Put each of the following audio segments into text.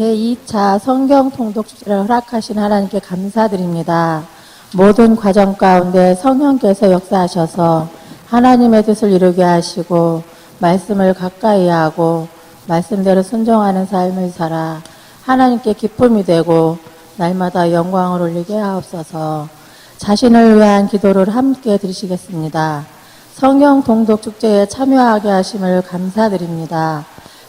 제2차 성경 통독 축제를 허락하신 하나님께 감사드립니다. 모든 과정 가운데 성령께서 역사하셔서 하나님의 뜻을 이루게 하시고 말씀을 가까이 하고 말씀대로 순종하는 삶을 살아 하나님께 기쁨이 되고 날마다 영광을 올리게 하옵소서 자신을 위한 기도를 함께 드리시겠습니다. 성경 동독 축제에 참여하게 하심을 감사드립니다.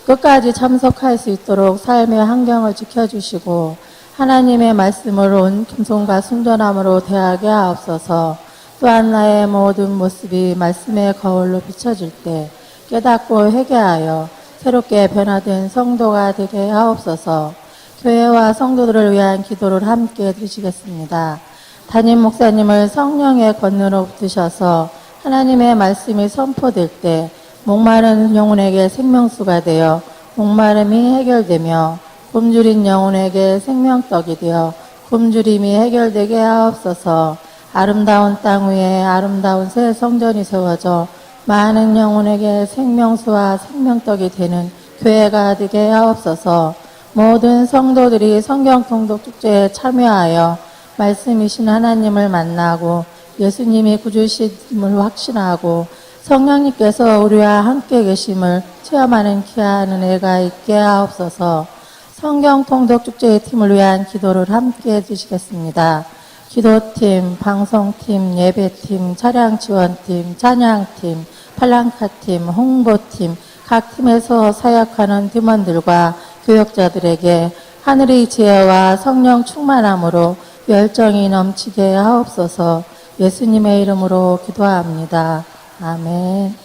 끝까지 참석할 수 있도록 삶의 환경을 지켜주시고 하나님의 말씀을 온 겸손과 순전함으로 대하게 하옵소서 또한 나의 모든 모습이 말씀의 거울로 비춰질 때 깨닫고 회개하여 새롭게 변화된 성도가 되게 하옵소서 교회와 성도들을 위한 기도를 함께 드리시겠습니다. 담임 목사님을 성령의 권능으로 붙으셔서 하나님의 말씀이 선포될 때 목마른 영혼에게 생명수가 되어 목마름이 해결되며 굶주린 영혼에게 생명떡이 되어 굶주림이 해결되게 하옵소서. 아름다운 땅 위에 아름다운 새 성전이 세워져 많은 영혼에게 생명수와 생명떡이 되는 교회가 되게 하옵소서. 모든 성도들이 성경 통독 축제에 참여하여 말씀이신 하나님을 만나고 예수님이 구주심을 확신하고 성령님께서 우리와 함께 계심을 체험하는 귀한 은혜가 있게 하옵소서 성경 통독 축제의 팀을 위한 기도를 함께 해주시겠습니다. 기도팀, 방송팀, 예배팀, 차량 지원팀, 찬양팀, 팔랑카팀, 홍보팀, 각 팀에서 사역하는 팀원들과 교역자들에게 하늘의 지혜와 성령 충만함으로 열정이 넘치게 하옵소서 예수님의 이름으로 기도합니다. 아멘.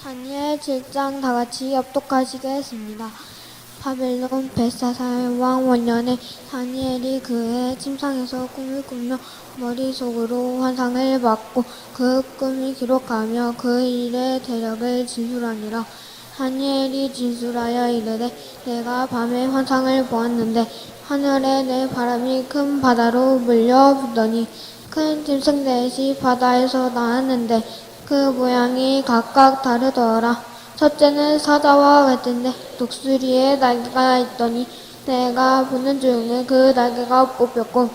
다니엘 7장 다 같이 엽독하시겠습니다. 바벨론 벨사살 왕 원년에 다니엘이 그의 침상에서 꿈을 꾸며 머릿속으로 환상을 받고 그 꿈을 기록하며 그 일의 대력을 진술하니라. 다니엘이 진술하여 이르되 내가 밤에 환상을 보았는데 하늘에 내 바람이 큰 바다로 물려 부더니 큰 짐승 넷이 바다에서 나왔는데 그 모양이 각각 다르더라. 첫째는 사자와 같은데 독수리에 날개가 있더니 내가 보는 중에 그 날개가 뽑혔고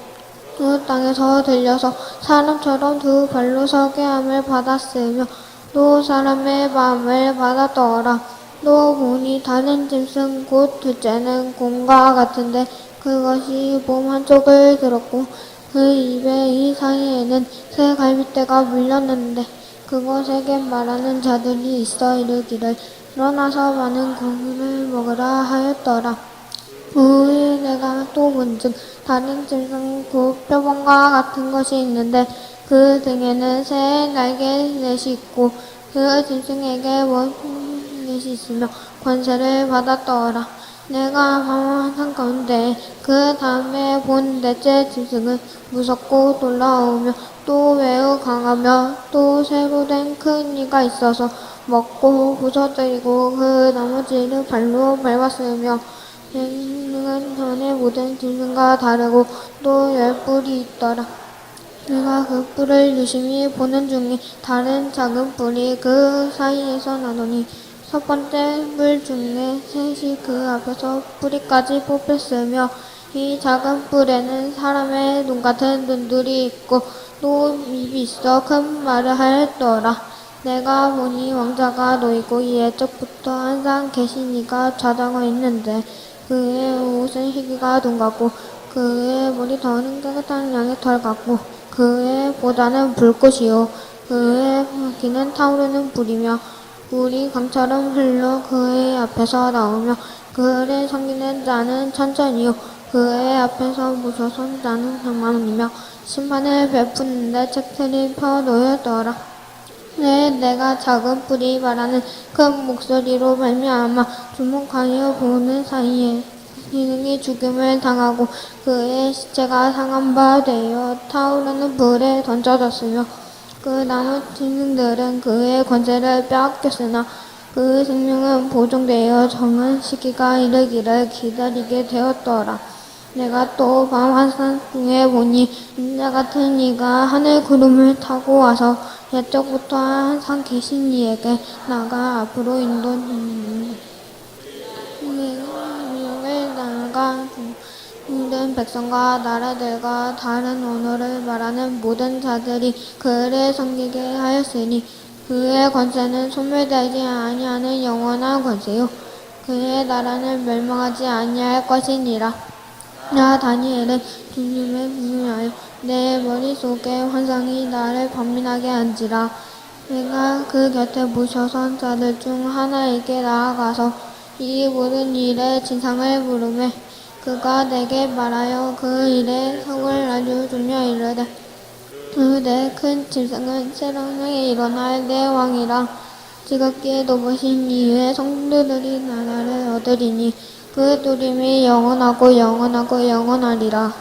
그 땅에서 들려서 사람처럼 두 발로 서게 함을 받았으며 또 사람의 마음을 받았더라. 또 보니 다른 짐승 곧 둘째는 곰과 같은데 그것이 몸 한쪽을 들었고 그 입의 이 사이에는 새 갈빗대가 물렸는데 그것에게 말하는 자들이 있어 이르기를 일어나서 많은 고기를 먹으라 하였더라. 후에 내가 또 본즉 다른 짐승 곧 표범과 같은 것이 있는데 그 등에는 새 날개 넷이 있고 그 짐승에게 원넷이 있으며 권세를 받았더라. 내가 방황한 가운데 그 다음에 본 넷째 짐승은 무섭고 놀라우며 또 매우 강하며 또 새로 된 큰 이가 있어서 먹고 부서뜨리고 그 나머지를 발로 밟았으며 생명은 전에 모든 짐승과 다르고 또 열 뿔이 있더라. 내가 그 뿔을 유심히 보는 중에 다른 작은 뿔이 그 사이에서 나더니 첫 번째 뿔 중에 셋이 그 앞에서 뿌리까지 뽑혔으며 이 작은 뿔에는 사람의 눈 같은 눈들이 있고 또 입이 있어 큰 말을 하였더라. 내가 보니 왕자가 놓이고 이에 쪽부터 항상 계신 이가 좌장어 있는데 그의 옷은 희귀가 돈 같고 그의 머리 털은 깨끗한 양의 털 같고 그의 보다는 불꽃이요 그의 귀는 타오르는 불이며 불이 강처럼 흘러 그의 앞에서 나오며 그를 섬기는 자는 천천히요 그의 앞에서 무서서 자는 장만이며 심판을 베푸는데 책들이 펴 놓였더라. 네, 내가 작은 뿌리 말하는 큰 목소리로 말미암아 주목하여 보는 사이에 기능이 죽임을 당하고 그의 시체가 상한 바 되어 타오르는 불에 던져졌으며 그 나무 짐승들은 그의 권세를 빼앗겼으나 그 생명은 보존되어 정한 시기가 이르기를 기다리게 되었더라. 내가 또 밤 한산 중에 보니 인자 같은 이가 하늘 구름을 타고 와서 옛적부터 항상 계신 이에게 나가 앞으로 인도하니 모든 백성과 나라들과 다른 언어를 말하는 모든 자들이 그를 섬기게 하였으니 그의 권세는 소멸되지 아니하는 영원한 권세요. 그의 나라는 멸망하지 아니할 것이니라. 나 다니엘은 주님을 부르하여 내 머릿속에 환상이 나를 반민하게 한지라. 내가 그 곁에 모셔선 자들 중 하나에게 나아가서 이 모든 일의 진상을 물으매 그가 내게 말하여 그 일의 성을 알려주며 이르되 그내큰 짐승은 세상에 일어날 내 왕이라. 지극히 높으신 이의 성도들이 나라를 얻으리니 그 두림이 영원하고 영원하고 영원하리라.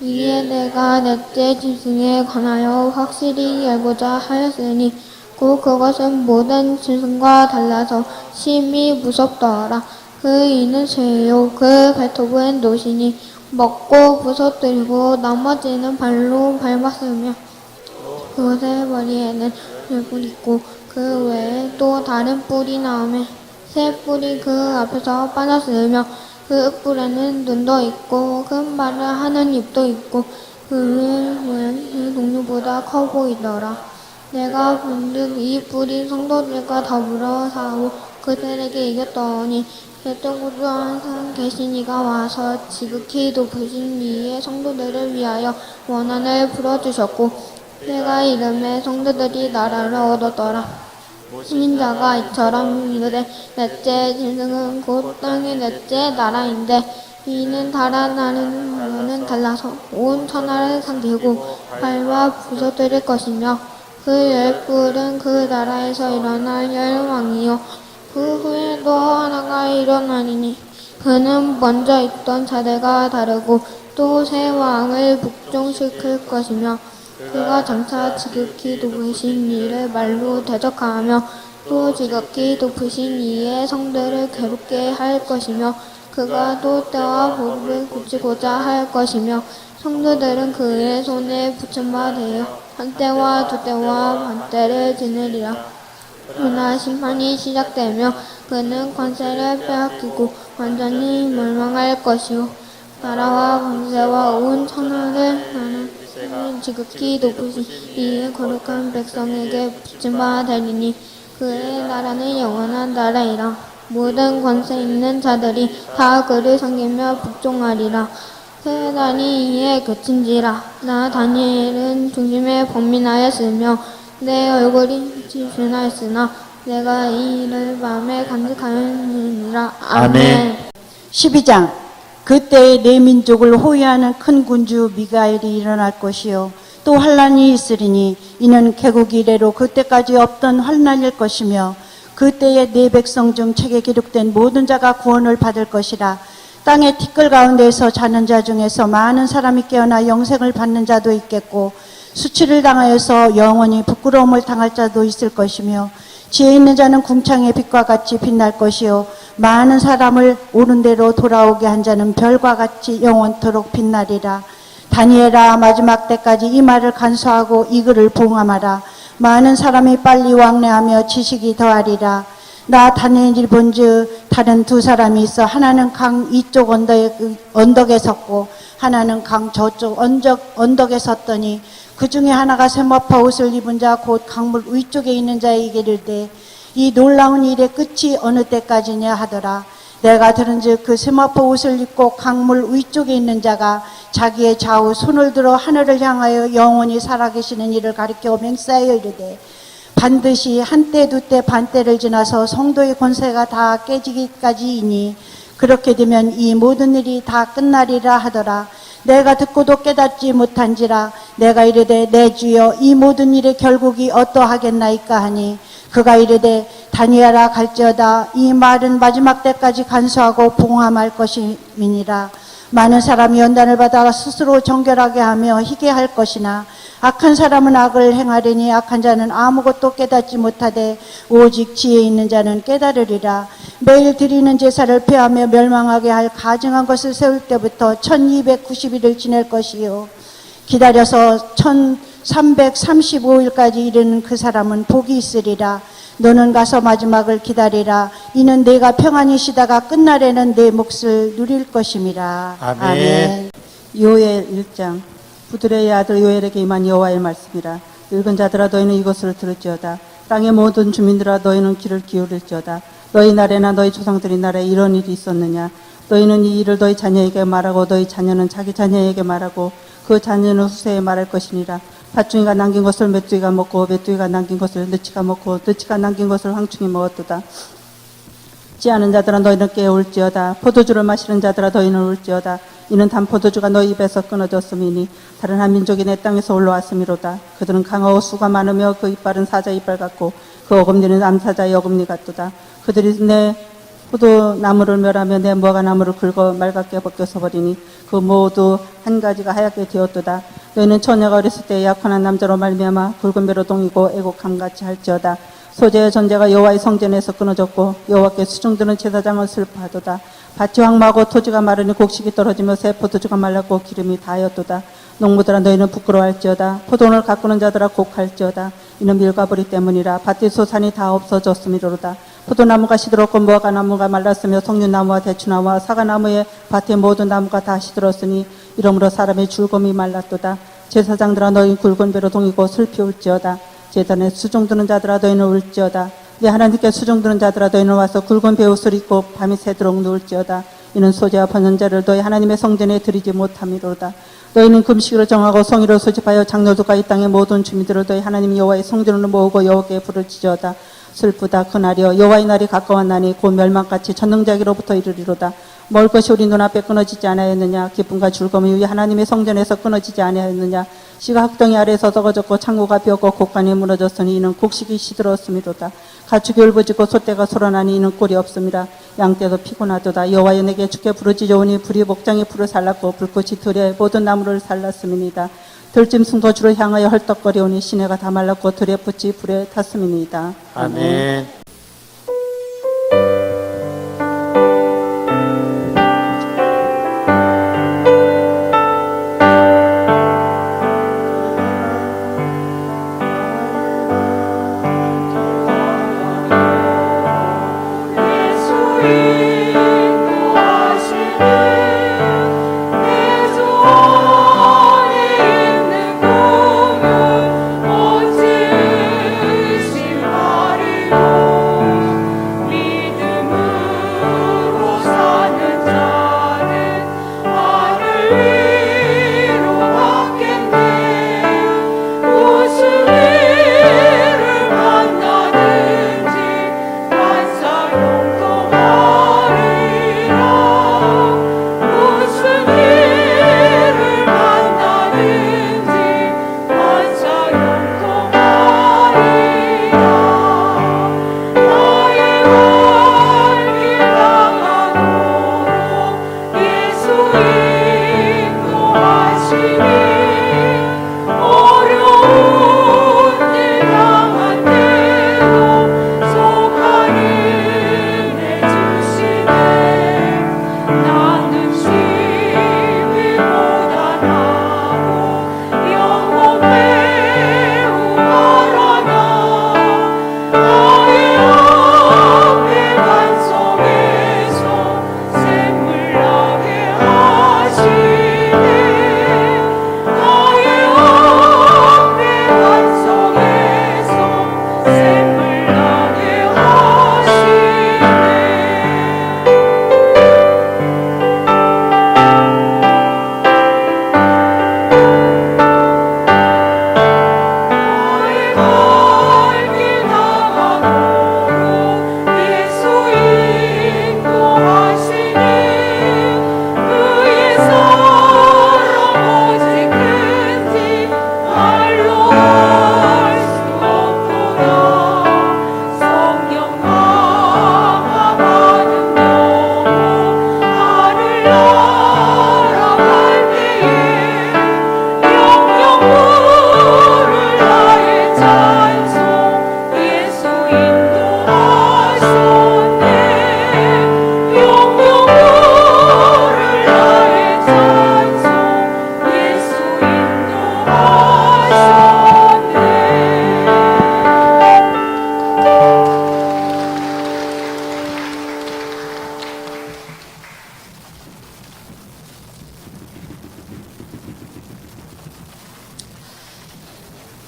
이에 내가 넷째 짐승에 관하여 확실히 알고자 하였으니 곧 그것은 모든 짐승과 달라서 심히 무섭더라 그 이는 쇠요 그 발톱은 노시니 먹고 부서뜨리고 나머지는 발로 밟았으며 그것의 머리에는 뿔이 있고 그 외에 또 다른 뿔이 나오며 새 뿔이 그 앞에서 빠졌으며 그 뿔에는 눈도 있고 큰 말을 하는 입도 있고 그의 모양이 동료보다 커 보이더라. 내가 본즉 이 뿔이 성도들과 더불어 싸우고 그들에게 이겼더니 이쪽으로 항상 계시니가 와서 지극히 높으신 이의 성도들을 위하여 원한을 풀어주셨고 내가 이름에 성도들이 나라를 얻었더라. 신자가 이처럼 이르되 넷째 짐승은 곧 땅의 넷째 나라인데 이는 다른 나라는 달라서 온 천하를 상대고 발과 부서뜨릴 것이며 그 열불은 그 나라에서 일어날 열왕이요 그 후에 또 하나가 일어나리니 그는 먼저 있던 자들과 다르고 또 새 왕을 복종시킬 것이며 그가 장차 지극히 높으신 이를 말로 대적하며 또 지극히 높으신 이의 성들을 괴롭게 할 것이며 그가 또 때와 보름을 고치고자 할 것이며 성도들은 그의 손에 붙임 바 되어 한 때와 두 때와 반 때를 지내리라 그러나 심판이 시작되며 그는 권세를 빼앗기고 완전히 멸망할 것이요. 나라와 권세와 온 천하를 나는 지극히 높으신 이의 거룩한 백성에게 붙임 바 되리니 그의 나라는 영원한 나라이라. 모든 권세 있는 자들이 다 그를 섬기며 복종하리라. 세단이 이에 그친지라. 나 다니엘은 중심에 범민하였으며 내 얼굴이 지순하였으나 내가 이 일을 마음에 간직하였느니라. 아멘. 12장. 그때에 내 민족을 호위하는 큰 군주 미가엘이 일어날 것이요. 또 환란이 있으리니 이는 개국 이래로 그때까지 없던 환란일 것이며 그때에 내 백성 중 책에 기록된 모든 자가 구원을 받을 것이라. 땅의 티끌 가운데에서 자는 자 중에서 많은 사람이 깨어나 영생을 받는 자도 있겠고 수치를 당하여서 영원히 부끄러움을 당할 자도 있을 것이며 지혜 있는 자는 궁창의 빛과 같이 빛날 것이요 많은 사람을 옳은 대로 돌아오게 한 자는 별과 같이 영원토록 빛나리라. 다니엘아 마지막 때까지 이 말을 간수하고 이 글을 봉함하라. 많은 사람이 빨리 왕래하며 지식이 더하리라. 나 다니엘이 본즉 다른 두 사람이 있어 하나는 강 이쪽 언덕에, 언덕에 섰고 하나는 강 저쪽 언덕, 언덕에 섰더니 그 중에 하나가 세마파 옷을 입은 자 곧 강물 위쪽에 있는 자에게 이르되 이 놀라운 일의 끝이 어느 때까지냐 하더라. 내가 들은즉 그 세마포 옷을 입고 강물 위쪽에 있는 자가 자기의 좌우 손을 들어 하늘을 향하여 영원히 살아계시는 이를 가리켜 맹세하여 이르되 반드시 한때 두 때 반때를 지나서 성도의 권세가 다 깨지기까지이니 그렇게 되면 이 모든 일이 다 끝나리라 하더라 내가 듣고도 깨닫지 못한지라 내가 이르되 내 주여 이 모든 일의 결국이 어떠하겠나이까 하니 그가 이르되 다니엘아 갈지어다 이 말은 마지막 때까지 간수하고 봉함할 것임이니라 많은 사람이 연단을 받아 스스로 정결하게 하며 희게 할 것이나 악한 사람은 악을 행하려니 악한 자는 아무것도 깨닫지 못하되 오직 지혜 있는 자는 깨달으리라. 매일 드리는 제사를 폐하며 멸망하게 할 가증한 것을 세울 때부터 1290일을 지낼 것이요. 기다려서 1335일까지 이르는 그 사람은 복이 있으리라 너는 가서 마지막을 기다리라. 이는 내가 평안히 쉬다가 끝날에는 내 몫을 누릴 것임이라. 아멘. 요엘 1장. 부드레의 아들 요엘에게 임한 여호와의 말씀이라. 늙은 자들아 너희는 이것을 들을지어다. 땅의 모든 주민들아 너희는 귀를 기울일지어다. 너희 날에나 너희 조상들의 날에 이런 일이 있었느냐? 너희는 이 일을 너희 자녀에게 말하고 너희 자녀는 자기 자녀에게 말하고 그 자녀는 후세에 말할 것이니라 팥중이가 남긴 것을 메뚜기가 먹고 메뚜기가 남긴 것을 느치가 먹고 느치가 남긴 것을 황충이 먹었도다. 지 않은 자들아 너희는 깨울지어다. 포도주를 마시는 자들아 너희는 울지어다. 이는 단 포도주가 너희 입에서 끊어졌음이니 다른 한 민족이 내 땅에서 올라왔음이로다. 그들은 강하고 수가 많으며 그 이빨은 사자 이빨 같고 그 어금니는 암사자의 어금니 같도다. 그들이 내 포도나무를 멸하며 내 무화과나무를 긁어 맑게 벗겨서 버리니 그 모두 한 가지가 하얗게 되었도다 너희는 처녀가 어렸을 때 약혼한 남자로 말미암아 붉은 배로 동이고 애곡함같이 할지어다. 소재의 전제가 여호와의 성전에서 끊어졌고 여호와께 수종드는 제사장을 슬퍼하도다. 밭이 황마하고 토지가 마르니 곡식이 떨어지며 새 포도주가 말랐고 기름이 다하였도다. 농부들아 너희는 부끄러워할지어다. 포도원을 가꾸는 자들아 곡할지어다. 이는 밀가부리 때문이라 밭의 소산이 다 없어졌음이로다. 포도나무가 시들었고 무화과나무가 말랐으며 석류나무와 대추나무와 사과나무의 밭의 모든 나무가 다 시들었으니 이러므로 사람의 줄곰이 말랐도다. 제사장들아 너희 굵은 배로 동이고 슬피 울지어다. 제단에 수종드는 자들아 너희는 울지어다. 내 하나님께 수종드는 자들아 너희는 와서 굵은 배 옷을 입고 밤이 새도록 누울지어다. 이는 소재와 번연자를 너희 하나님의 성전에 드리지 못함이로다. 너희는 금식을 정하고 성의를 소집하여 장로들과 이 땅의 모든 주민들을 너희 하나님 여호와의 성전으로 모으고 여호와께 부르짖어다. 슬프다 그날이여 여호와의 날이 가까웠나니 곧 멸망같이 전능자기로부터 이르리로다 먹을 것이 우리 눈앞에 끊어지지 아니하였느냐? 기쁨과 즐거움이 우리 하나님의 성전에서 끊어지지 아니하였느냐? 씨가 흙덩이 아래에서 썩어졌고 창고가 비었고 곡간이 무너졌으니 이는 곡식이 시들었음이로다. 가축이 울부짖고 소떼가 소란하니 이는 꼴이 없음이라 양떼도 피곤하도다. 여호와여 내게 주께 부르짖어오니 불이 목장의 불을 살랐고 불꽃이 들에 모든 나무를 살랐음이니이다. 들짐승 도 주를 향하여 헐떡거리오니 시내가 다 말랐고 들의 붓이 불에 탔음이니이다. 아멘. 어찌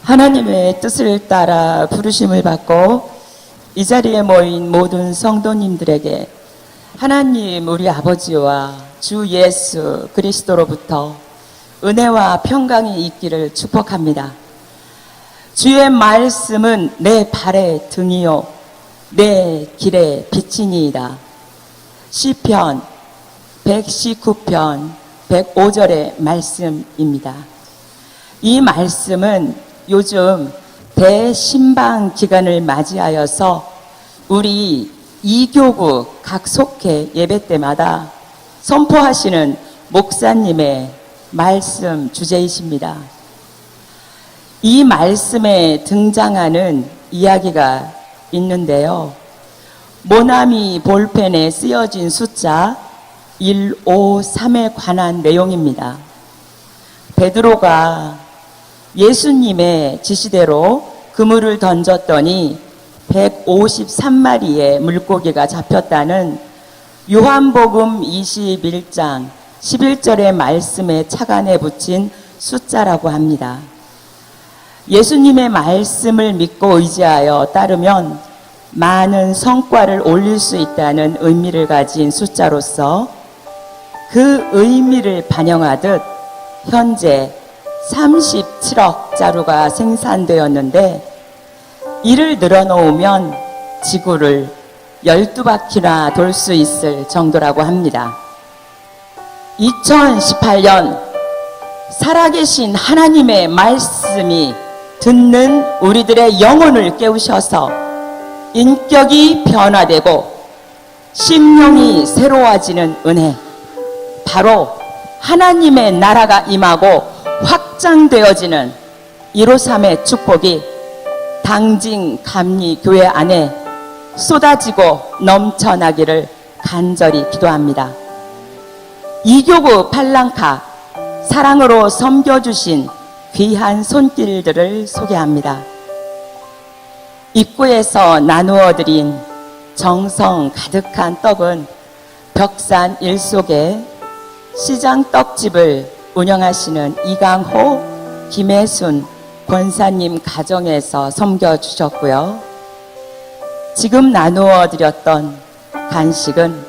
하나님의 뜻을 따라 부르심을 받고 이 자리에 모인 모든 성도님들에게 하나님 우리 아버지와 주 예수 그리스도로부터 은혜와 평강이 있기를 축복합니다. 주의 말씀은 내 발의 등이요 내 길의 빛이니이다. 시편 119편 105절의 말씀입니다. 이 말씀은 요즘 대신방 기간을 맞이하여서 우리 이교구 각 속회 예배 때마다 선포하시는 목사님의 말씀 주제이십니다. 이 말씀에 등장하는 이야기가 있는데요. 모나미 볼펜에 쓰여진 숫자 153에 관한 내용입니다. 베드로가 예수님의 지시대로 그물을 던졌더니 153마리의 물고기가 잡혔다는 요한복음 21장 11절의 말씀에 착안해 붙인 숫자라고 합니다. 예수님의 말씀을 믿고 의지하여 따르면 많은 성과를 올릴 수 있다는 의미를 가진 숫자로서 그 의미를 반영하듯 현재 37억 자루가 생산되었는데 이를 늘어놓으면 지구를 12바퀴나 돌 수 있을 정도라고 합니다. 2018년 살아계신 하나님의 말씀이 듣는 우리들의 영혼을 깨우셔서 인격이 변화되고 심령이 새로워지는 은혜. 바로 하나님의 나라가 임하고 확장되어지는 153의 축복이 당진 감리 교회 안에 쏟아지고 넘쳐나기를 간절히 기도합니다. 이교구 팔랑카 사랑으로 섬겨주신 귀한 손길들을 소개합니다. 입구에서 나누어 드린 정성 가득한 떡은 벽산 일속에 시장 떡집을 운영하시는 이강호, 김혜순 권사님 가정에서 섬겨주셨고요. 지금 나누어 드렸던 간식은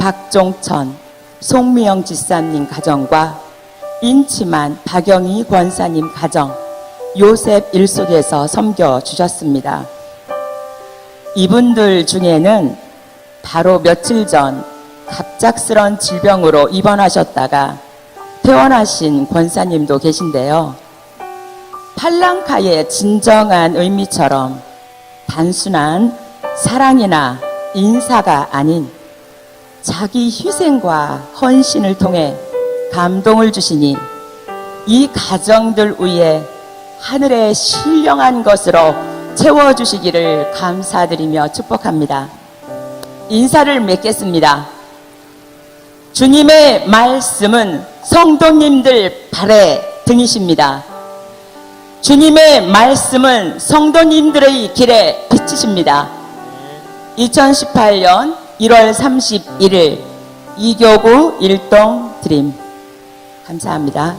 박종천, 송미영 지사님 가정과 인치만 박영희 권사님 가정, 요셉 일속에서 섬겨주셨습니다. 이분들 중에는 바로 며칠 전 갑작스런 질병으로 입원하셨다가 퇴원하신 권사님도 계신데요. 팔랑카의 진정한 의미처럼 단순한 사랑이나 인사가 아닌 자기 희생과 헌신을 통해 감동을 주시니 이 가정들 위에 하늘의 신령한 것으로 채워주시기를 감사드리며 축복합니다. 인사를 맺겠습니다. 주님의 말씀은 성도님들 발의 등이십니다. 주님의 말씀은 성도님들의 길에 비치십니다. 2018년 1월 31일 이교구 일동 드림 감사합니다.